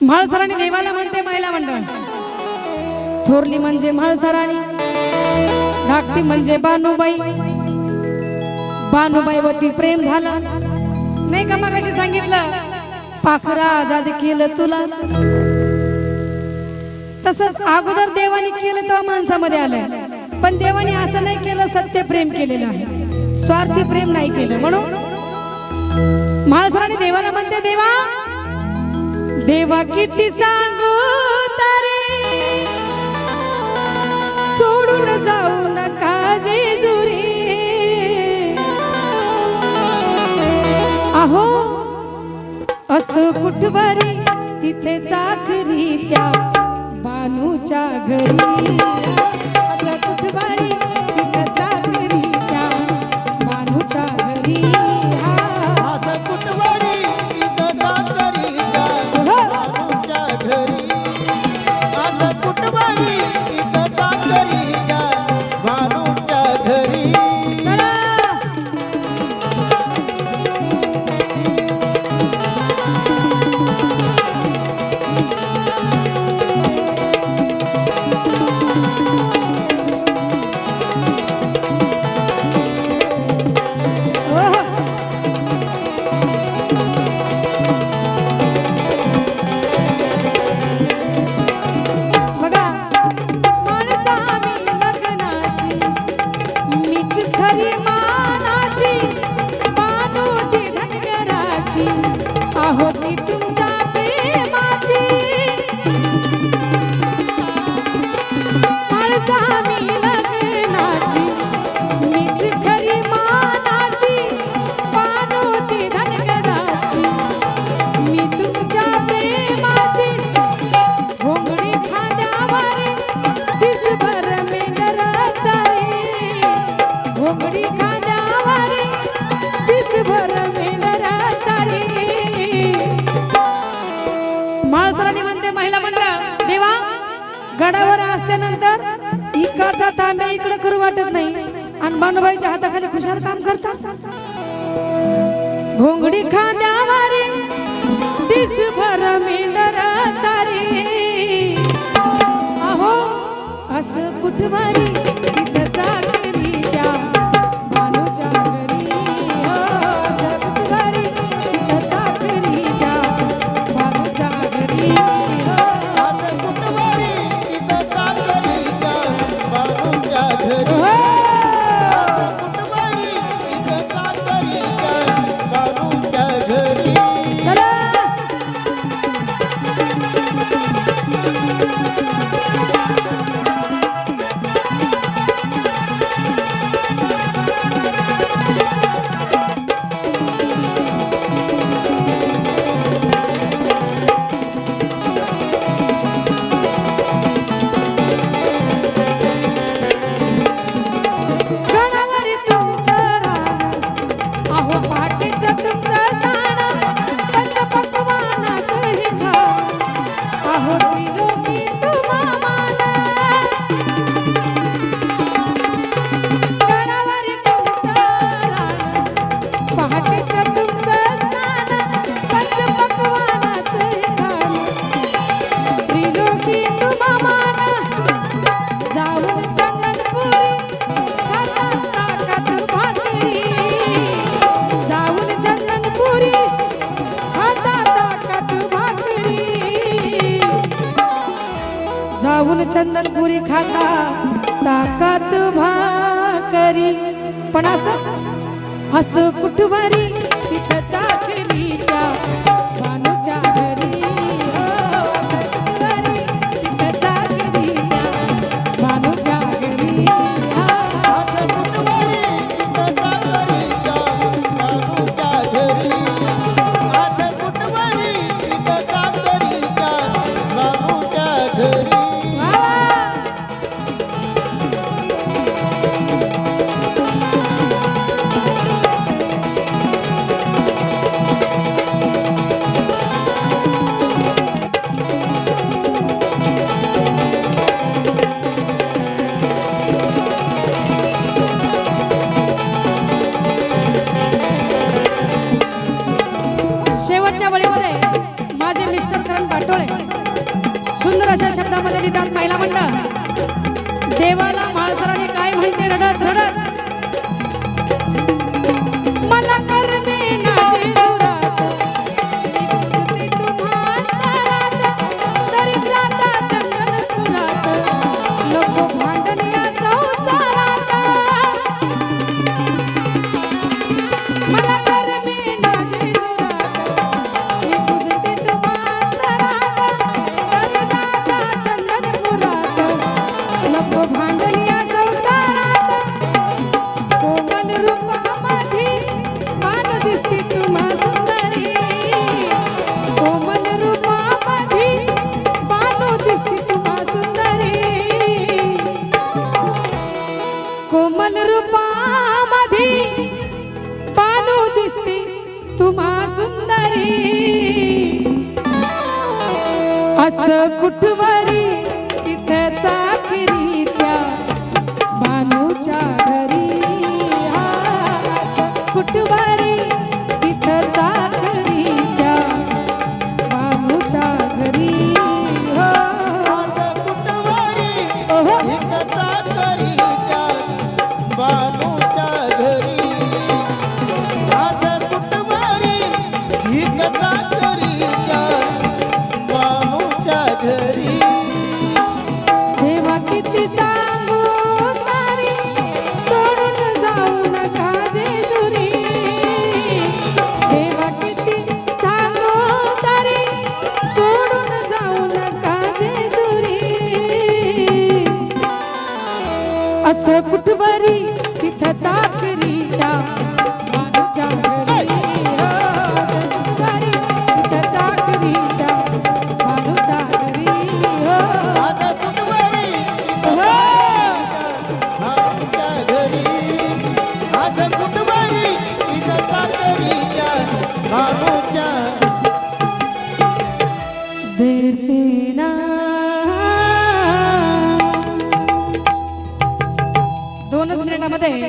म्हाळसराणी देवाला म्हणते महिला मंडळ. थोरली म्हणजे म्हाळसराणी धाकटी म्हणजे बानुबाई. वरती प्रेम झालं. नाही का मग अशी सांगितलं? पाखरा आजाद केलं तुला. तसंच अगोदर देवाने केलं तेव्हा माणसामध्ये आलं पण देवाने असं नाही केलं सत्य प्रेम केलेलं आहे. स्वार्थी प्रेम नाही केलं. म्हणून म्हाळसराणी देवाला म्हणते देवा देवा किती सांगू तारे. सोडून जाऊ नका जेजुरी. अहो असं कुठवरी तिथे चाकरी त्या बानूच्या घरी. Terima kasih. असल्यानंतर इकडचा तांब्या इकडे करू वाटत नाही. आणि बानुबाईच्या हाताखाली खुशाल काम करतात. घोंगडी खांद्यावारी दिसभर मेंढराचा रे अहो असं कुठवारी जाऊन चंदनपुरी खाता ताकात भाकरी. पण असं असं कुठवारी तिथं चाकरी शब्दामध्ये लिहितात पहिला मंडळ. देवाला माळसराने काय म्हणते? रडत रडत. मला असं कुठवरी तिथं चाकरी त्या दोनच मिनिटामध्ये.